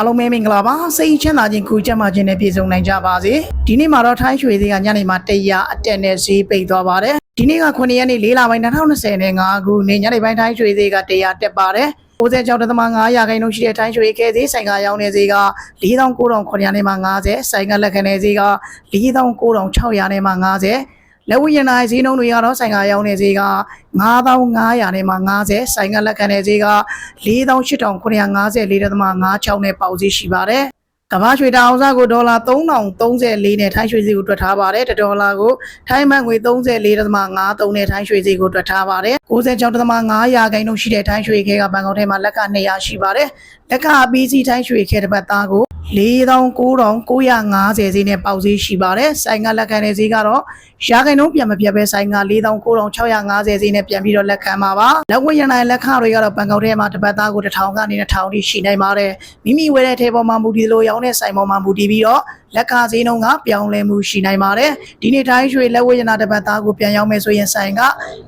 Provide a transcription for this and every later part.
အားလုံးပဲမင်္ဂလာပါစိတ်ချမ်းသာခြင်းကိုကြမ်းမာခြင်းနဲ့ပြည့်စုံနိုင်ကြပါစေဒီနေ့မှာတော့ထိုင်းရွှေသေးကညနေမှာတရားအတက်နဲ့ဈေးပိတ်သွားပါတယ်ဒီနေ့က9ရက်နေ့4လပိုင်း2025ခုနေ့ညနေပိုင်းထိုင်းရွှေသေးကတရားတက်ပါတယ်96.5ရာခိုင်နှုန်းရှိတဲ့ထိုင်းရွှေခဲသေးဆိုင်ကရောင်းနေသေးက49,900နဲ့မှ50ဆိုင်ကလက်ခံနေသေးက49,600နဲ့မှ50 လက်ဝိရနာဈေးနှုန်းတွေကတော့ဆိုင်ကရောင်းနေဈေးက9500နဲ့မှ90ဆိုင်ကလက်ခံနေဈေးက48,954.56နဲ့ပေါက်ဈေးရှိပါတယ်ကမ္ဘာရွှေတောင်စားကိုဒေါ်လာ3034နဲ့ထိုင်းရွှေဈေးကိုတွက်ထားပါတယ်တစ်ဒေါ်လာကိုထိုင်းဘတ်ငွေ34.53နဲ့ထိုင်းရွှေဈေးကိုတွက်ထားပါတယ်96.5ရာခိုင်နှုန်းရှိတဲ့ထိုင်းရွှေခဲကဘန်ကောက်ထဲမှာလက်က200ရှိပါတယ်လက်က BC ထိုင်းရွှေခဲတစ်ပတ်သားကို 49,950ဈေးနဲ့ပေါက်ဈေးရှိပါတယ်ဆိုင်ကလက်ခံတဲ့ဈေးကတော့ရာခိုင်နှုန်းပြန်မပြတ်ပဲဆိုင်က49,650ဈေးနဲ့ပြန်ပြီးတော့လက်ခံပါပါလက်ဝဲရနိုင်လက်ခတွေကတော့ဘန်ကောက်ထဲမှာတစ်ပတ်သားကို1000ကနေ2000ထိရှိနိုင်ပါတယ်မိမိဝယ်တဲ့ထဲပေါ်မှာမူတည်လို့ရောင်းတဲ့ဆိုင်ပေါ်မှာမူတည်ပြီးတော့ လက်ခဈေးနှုန်းကပြောင်းလဲမှုရှိနိုင်ပါတယ်ဒီနေ့တိုင်းရွှေလက်ဝဲရနာတစ်ပတ်သားကိုပြန်ရောင်းမယ်ဆိုရင်ဆိုင်က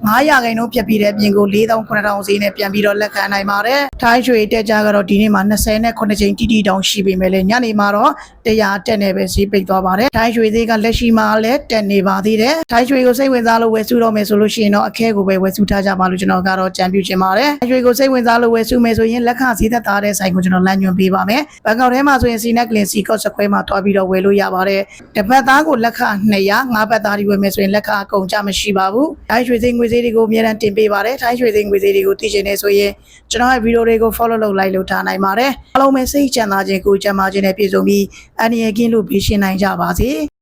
900ခိုင်နှုန်းပြတ်ပြီးတဲ့အပြင်ကို4900ဈေးနဲ့ပြန်ပြီးတော့လက်ခံနိုင်ပါတယ်တိုင်းရွှေတက်ကြကတော့ဒီနေ့မှာ29ချိန်တိတိတောင်ရှိပေမဲ့လည်းညနေမှာတော့100တက်နေပဲဈေးပိတ်သွားပါတယ်တိုင်းရွှေဈေးကလက်ရှိမှာလည်းတက်နေပါသေးတယ်တိုင်းရွှေကိုစိတ်ဝင်စားလို့ဝယ်စုတော့မယ်ဆိုလို့ရှိရင်တော့အခဲကိုပဲဝယ်စုထားကြပါလို့ကျွန်တော်ကတော့ကြံပြုချင်ပါတယ်တိုင်းရွှေကိုစိတ်ဝင်စားလို့ဝယ်စုမယ်ဆိုရင်လက်ခဈေးသက်သာတဲ့ဆိုင်ကိုကျွန်တော်လမ်းညွှန်ပေးပါမယ်ဘန်ကောက်ထဲမှာဆိုရင်စီနက်ကလင်စီကော့စခွဲမှာတွားပြီးတော့ဝယ်လို့ရပါတယ်တစ်ပတ်သားကိုလက်ခ200ငါးပတ်သားဒီဝယ်မယ်ဆိုရင်လက်ခအကုန်ကြမရှိပါဘူးတိုင်းရွှေဈေးငွေဈေးတွေကိုအများအားတင်ပေးပါတယ်တိုင်းရွှေဈေးငွေဈေးတွေကိုသိချင်နေဆိုရင်ကျွန်တော်ရဲ့ဗီဒီယိုတွေကို follow လုပ်လိုက်လို့ထားနိုင်ပါတယ်အားလုံးပဲစိတ်ချမ်းသာခြင်းကိုကြမ်းမာခြင်းနဲ့ပြည့်စုံပြီးအန္တရာယ်ကင်းလို့ပြည့်ရှင်းနိုင်ကြပါစေ